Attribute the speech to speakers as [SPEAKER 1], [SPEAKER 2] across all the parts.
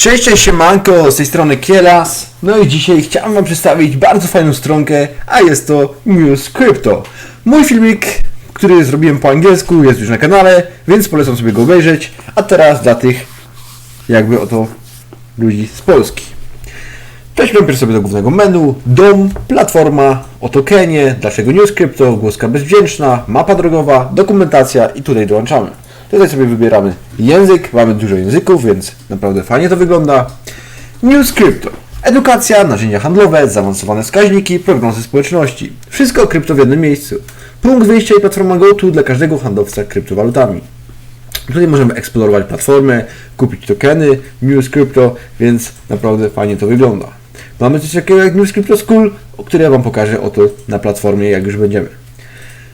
[SPEAKER 1] Cześć, cześć, siemanko, z tej strony Kielas. No i dzisiaj chciałem Wam przedstawić bardzo fajną stronkę, a jest to News Crypto. Mój filmik, który zrobiłem po angielsku, jest już na kanale, więc polecam sobie go obejrzeć. A teraz dla tych, jakby oto, ludzi z Polski. Przejdźmy najpierw sobie do głównego menu, dom, platforma, o tokenie, dlaczego News Crypto, głoska bezwdzięczna, mapa drogowa, dokumentacja i tutaj dołączamy. Tutaj sobie wybieramy język, mamy dużo języków, więc naprawdę fajnie to wygląda. News Crypto. Edukacja, narzędzia handlowe, zaawansowane wskaźniki, prognozy społeczności. Wszystko krypto w jednym miejscu. Punkt wyjścia i platforma GoTo dla każdego handlowca kryptowalutami. Tutaj możemy eksplorować platformę, kupić tokeny, News Crypto, więc naprawdę fajnie to wygląda. Mamy coś takiego jak News Crypto School, o której ja Wam pokażę oto na platformie, jak już będziemy.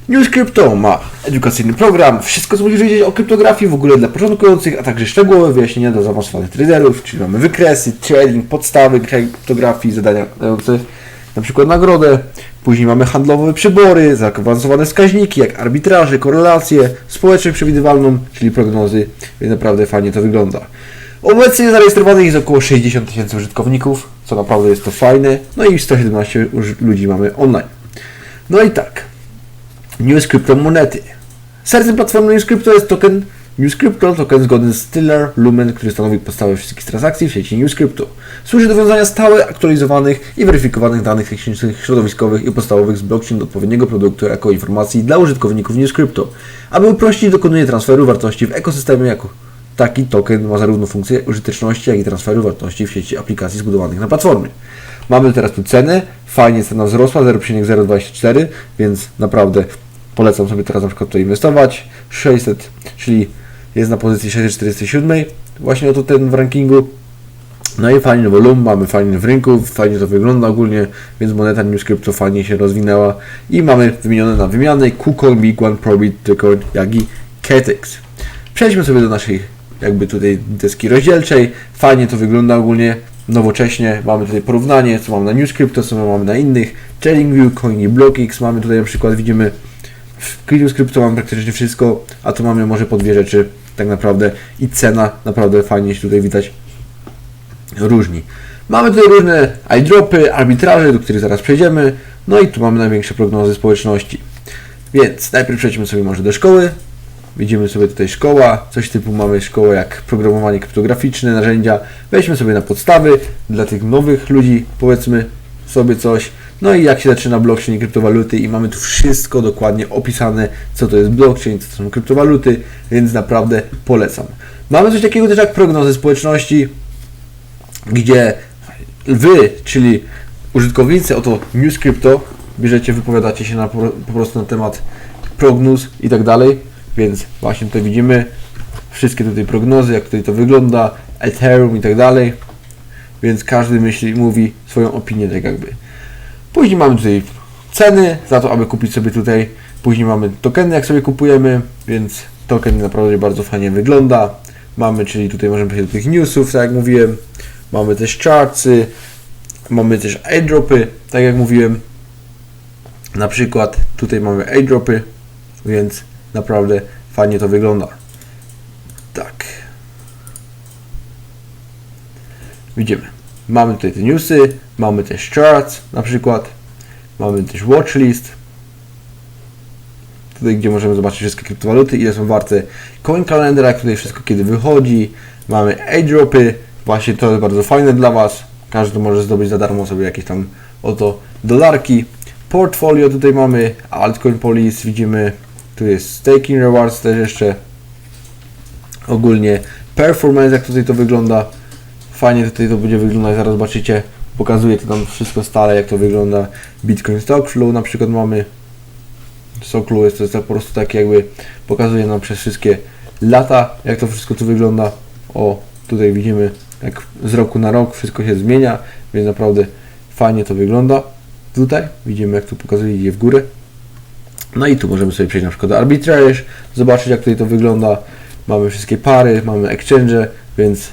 [SPEAKER 1] News Crypto ma edukacyjny program, wszystko co musisz wiedzieć o kryptografii w ogóle dla początkujących, a także szczegółowe wyjaśnienia dla zaawansowanych traderów, czyli mamy wykresy, trading, podstawy kryptografii, zadania dające na przykład nagrodę. Później mamy handlowe przybory, zaawansowane wskaźniki jak arbitraże, korelacje, społeczność przewidywalną, czyli prognozy, więc naprawdę fajnie to wygląda. Obecnie zarejestrowanych jest około 60 tysięcy użytkowników, co naprawdę jest to fajne, no i 117 uż- ludzi mamy online. No i tak, News Crypto monety. Sercem platformy News Crypto jest token News Crypto, token zgodny z Stellar Lumen, który stanowi podstawę wszystkich transakcji w sieci News Crypto. Służy do wiązania stałych, aktualizowanych i weryfikowanych danych technicznych, środowiskowych i podstawowych z blockchain do odpowiedniego produktu jako informacji dla użytkowników News Crypto. Aby uprościć dokonanie transferu wartości w ekosystemie jako taki token ma zarówno funkcję użyteczności, jak i transferu wartości w sieci aplikacji zbudowanych na platformie. Mamy teraz tu cenę, fajnie cena wzrosła 0,024, więc naprawdę polecam sobie teraz na przykład tutaj inwestować. 600, czyli jest na pozycji 647, właśnie oto ten w rankingu. No i fajny wolum, mamy fajny w rynku, fajnie to wygląda ogólnie, więc moneta News Crypto fajnie się rozwinęła i mamy wymienione na wymianę KuCoin, One, Probit, Bitcoin, jak i Ketix. Przejdźmy sobie do naszej jakby tutaj deski rozdzielczej. Fajnie to wygląda ogólnie, nowocześnie. Mamy tutaj porównanie, co mamy na News Crypto, co mamy na innych. TradingView, Coiny, BlockX mamy tutaj na przykład, widzimy w Crypto mamy praktycznie wszystko, a tu mamy może po dwie rzeczy tak naprawdę i cena naprawdę fajnie się tutaj widać różni. Mamy tutaj różne iDropy, arbitraże, do których zaraz przejdziemy, no i tu mamy największe prognozy społeczności. Więc najpierw przejdźmy sobie może do szkoły. Widzimy sobie tutaj szkoła, coś typu mamy szkołę jak programowanie kryptograficzne, narzędzia. Weźmy sobie na podstawy dla tych nowych ludzi, powiedzmy sobie coś. No i jak się zaczyna blockchain i kryptowaluty i mamy tu wszystko dokładnie opisane, co to jest blockchain, co to są kryptowaluty, więc naprawdę polecam. Mamy coś takiego też jak prognozy społeczności, gdzie wy, czyli użytkownicy oto News Crypto, bierzecie, wypowiadacie się na, po prostu na temat prognóz i tak dalej, więc właśnie tutaj widzimy wszystkie tutaj prognozy, jak tutaj to wygląda, Ethereum i tak dalej, więc każdy myśli, mówi swoją opinię tak jakby. Później mamy tutaj ceny za to, aby kupić sobie tutaj, później mamy tokeny, jak sobie kupujemy, więc token naprawdę bardzo fajnie wygląda. Mamy, czyli tutaj możemy przejść do tych newsów, tak jak mówiłem, mamy też chartsy, mamy też airdropy, tak jak mówiłem. Na przykład tutaj mamy airdropy, więc naprawdę fajnie to wygląda. Tak. Widzimy. Mamy tutaj te newsy, mamy też charts na przykład, mamy też watchlist. Tutaj, gdzie możemy zobaczyć wszystkie kryptowaluty, ile są warte coin calendar, jak tutaj wszystko kiedy wychodzi. Mamy airdropy, właśnie to jest bardzo fajne dla Was. Każdy może zdobyć za darmo sobie jakieś tam oto dolarki. Portfolio tutaj mamy, altcoin police widzimy, tu jest staking rewards też jeszcze. Ogólnie performance, jak tutaj to wygląda. Fajnie tutaj to będzie wyglądać, zaraz zobaczycie. Pokazuję to tam wszystko stale, jak to wygląda. Bitcoin Stock Flow na przykład mamy. Stock Flow jest to jest po prostu takie jakby pokazuje nam przez wszystkie lata, jak to wszystko tu wygląda. O, tutaj widzimy, jak z roku na rok wszystko się zmienia, więc naprawdę fajnie to wygląda. Tutaj widzimy, jak tu pokazuje, idzie w górę. No i tu możemy sobie przejść na przykład do arbitrage, zobaczyć jak tutaj to wygląda. Mamy wszystkie pary, mamy exchange, więc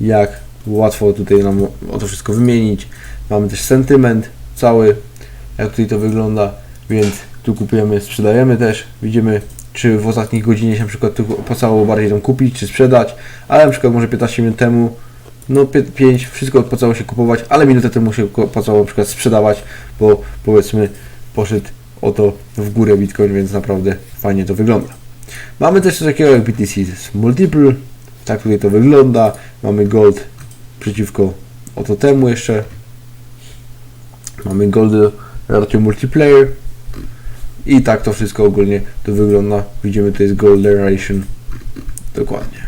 [SPEAKER 1] jak łatwo tutaj nam o to wszystko wymienić. Mamy też sentyment cały, jak tutaj to wygląda, więc tu kupujemy, sprzedajemy też. Widzimy, czy w ostatnich godzinie się na przykład tu opłacało bardziej tam kupić, czy sprzedać, ale na przykład może 15 minut temu no 5, wszystko opłacało się kupować, ale minutę temu się opłacało na przykład sprzedawać, bo powiedzmy poszedł oto w górę Bitcoin, więc naprawdę fajnie to wygląda. Mamy też coś takiego jak BTC Multiple, tak tutaj to wygląda. Mamy Gold przeciwko oto temu jeszcze. Mamy Gold Ratio Multiplayer i tak to wszystko ogólnie to wygląda. Widzimy tutaj jest Gold Generation. Dokładnie.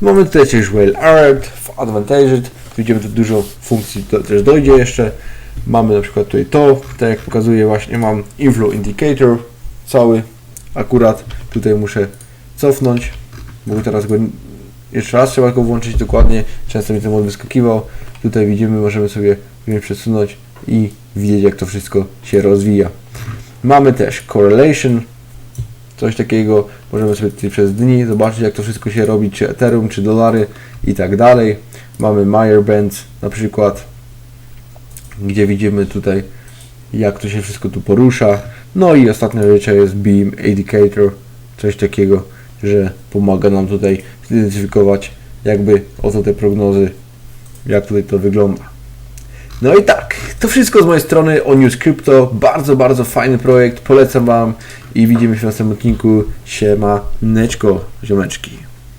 [SPEAKER 1] Mamy tutaj też Whale Art w Advantaged. Widzimy tu dużo funkcji to też dojdzie jeszcze. Mamy na przykład tutaj to, tak jak pokazuję właśnie mam Inflow Indicator cały. Akurat tutaj muszę cofnąć, bo teraz go jeszcze raz trzeba go włączyć dokładnie. Często mi ten mod wyskakiwał. Tutaj widzimy, możemy sobie przesunąć i widzieć jak to wszystko się rozwija. Mamy też Correlation, coś takiego. Możemy sobie tutaj przez dni zobaczyć, jak to wszystko się robi, czy Ethereum, czy dolary i tak dalej. Mamy Meyer Bands na przykład, gdzie widzimy tutaj, jak to się wszystko tu porusza. No i ostatnia rzecz jest Beam Indicator, coś takiego, że pomaga nam tutaj zidentyfikować jakby oto te prognozy, jak tutaj to wygląda. No i tak, to wszystko z mojej strony o News Crypto. Bardzo, bardzo fajny projekt, polecam Wam i widzimy się w następnym odcinku. Siema, neczko, ziomeczki.